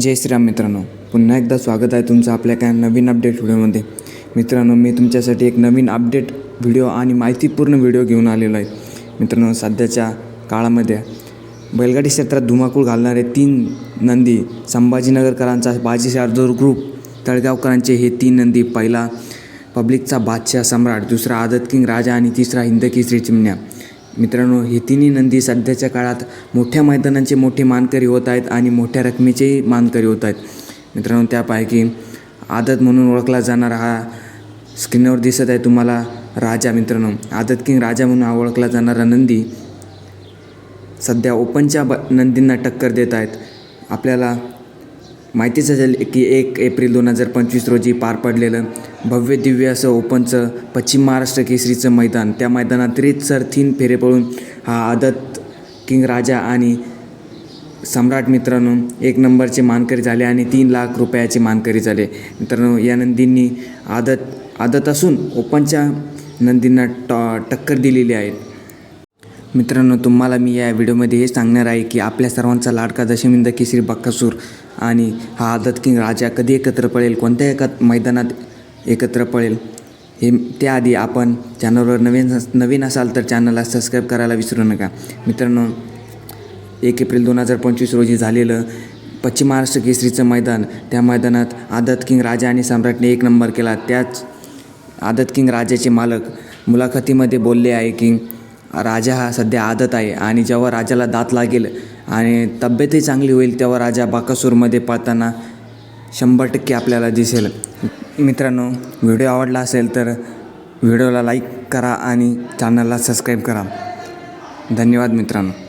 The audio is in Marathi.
जय श्रीराम मित्रांनो. पुन्हा एकदा स्वागत आहे तुमचं आपल्या काय नवीन अपडेट व्हिडिओमध्ये. मित्रांनो मी तुमच्यासाठी एक नवीन अपडेट व्हिडिओ आणि माहितीपूर्ण व्हिडिओ घेऊन आलेलो आहे. मित्रांनो सध्याच्या काळामध्ये बैलगाडी क्षेत्रात धुमाकूळ घालणारे तीन नंदी संभाजीनगरकरांचा बाजी शार्दूर ग्रुप तळगावकरांचे हे तीन नंदी पहिला पब्लिकचा बादशाह सम्राट दुसरा आदत किंग राजा आणि तिसरा हिंद केसरी चिमण्या. मित्रांनो ही तिन्ही नंदी सध्याच्या काळात मोठ्या मैदानांचे मोठे मानकरी होत आहेत आणि मोठ्या रकमेचेही मानकरी होत आहेत. मित्रांनो त्यापैकी आदत म्हणून ओळखला जाणारा हा स्क्रीनवर दिसत आहे तुम्हाला राजा मित्रांनो. आदत किंग राजा म्हणून ओळखला जाणारा नंदी सध्या ओपनच्या ब नंदींना टक्कर देत आहेत. आपल्याला माहितीच असेल की एक एप्रिल दोन हजार पंचवीस रोजी पार पडलेलं भव्य दिव्य असं ओपनचं पश्चिम महाराष्ट्र केसरीचं मैदान. त्या मैदानात सर तीन फेरे पळून हा आदत किंग राजा आणि सम्राट मित्रांनो एक नंबरचे मानकरी झाले आणि तीन लाख रुपयाचे मानकरी झाले. मित्रांनो या नंदींनी आदत आदत असून ओपनच्या नंदींना टॉ टक्कर दिलेली आहे. मित्रांनो तुम्हाला मी या व्हिडिओमध्ये हे सांगणार आहे की आपल्या सर्वांचा लाडका दशमिंद केसरी बक्कासूर आणि हा आदत किंग राजा कधी एकत्र पळेल कोणत्या एका मैदानात एकत्र पळेल हे त्याआधी आपण चॅनलवर नवीन नवीन असाल तर चॅनलला सबस्क्राईब करायला विसरू नका. मित्रांनो एक एप्रिल दोन हजार पंचवीस रोजी झालेलं पश्चिम महाराष्ट्र केसरीचं मैदान त्या मैदानात आदत किंग राजा आणि सम्राटने एक नंबर केला. त्याच आदत किंग राजाचे मालक मुलाखतीमध्ये बोलले आहे की राजा हा सध्या आदत आहे आणि जेव्हा राजाला दात लागेल आणि तब्येतही चांगली होईल तेव्हा राजा बाकासूरमध्ये पळताना शंभर टक्के आपल्याला दिसेल. मित्रांनो व्हिडिओ आवडला असेल तर व्हिडिओला लाईक करा आणि चॅनलला सबस्क्राईब करा. धन्यवाद मित्रांनो.